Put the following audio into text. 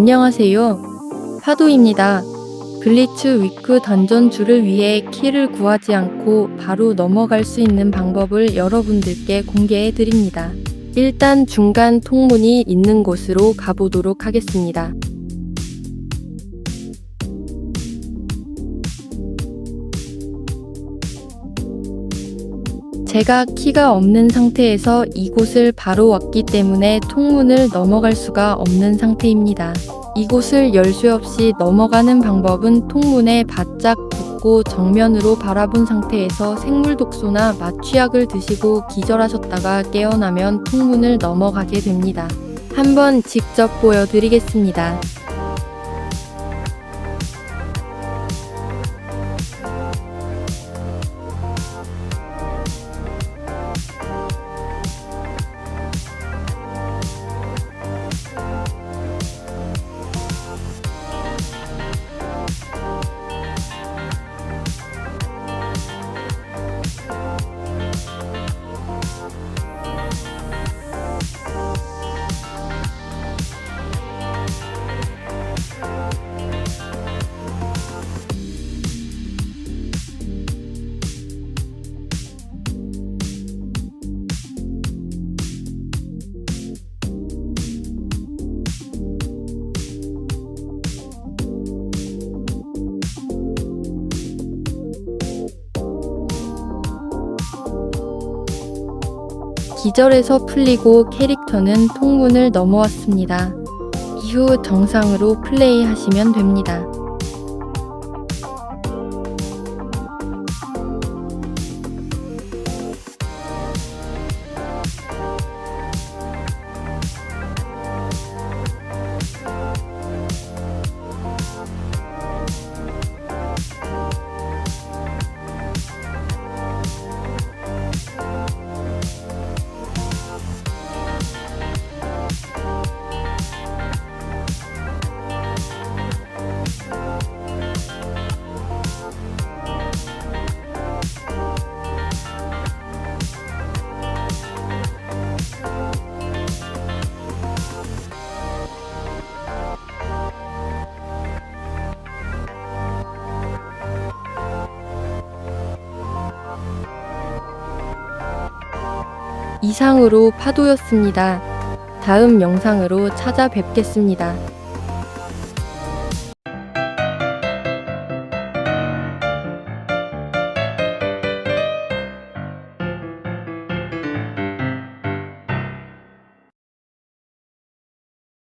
안녕하세요. 파도입니다. 글리츠 위크 던전주를 위해 키를 구하지 않고 바로 넘어갈 수 있는 방법을 여러분들께 공개해 드립니다. 일단 중간 통문이 있는 곳으로 가보도록 하겠습니다. 제가 키가 없는 상태에서 이곳을 바로 왔기 때문에 통문을 넘어갈 수가 없는 상태입니다. 이곳을 열 수 없이 넘어가는 방법은 통문에 바짝 붙고 정면으로 바라본 상태에서 생물 독소나 마취약을 드시고 기절하셨다가 깨어나면 통문을 넘어가게 됩니다. 한번 직접 보여드리겠습니다. 기절에서 풀리고 캐릭터는 통문을 넘어왔습니다. 이후 정상으로 플레이하시면 됩니다. 이상으로 파도였습니다. 다음 영상으로 찾아뵙겠습니다.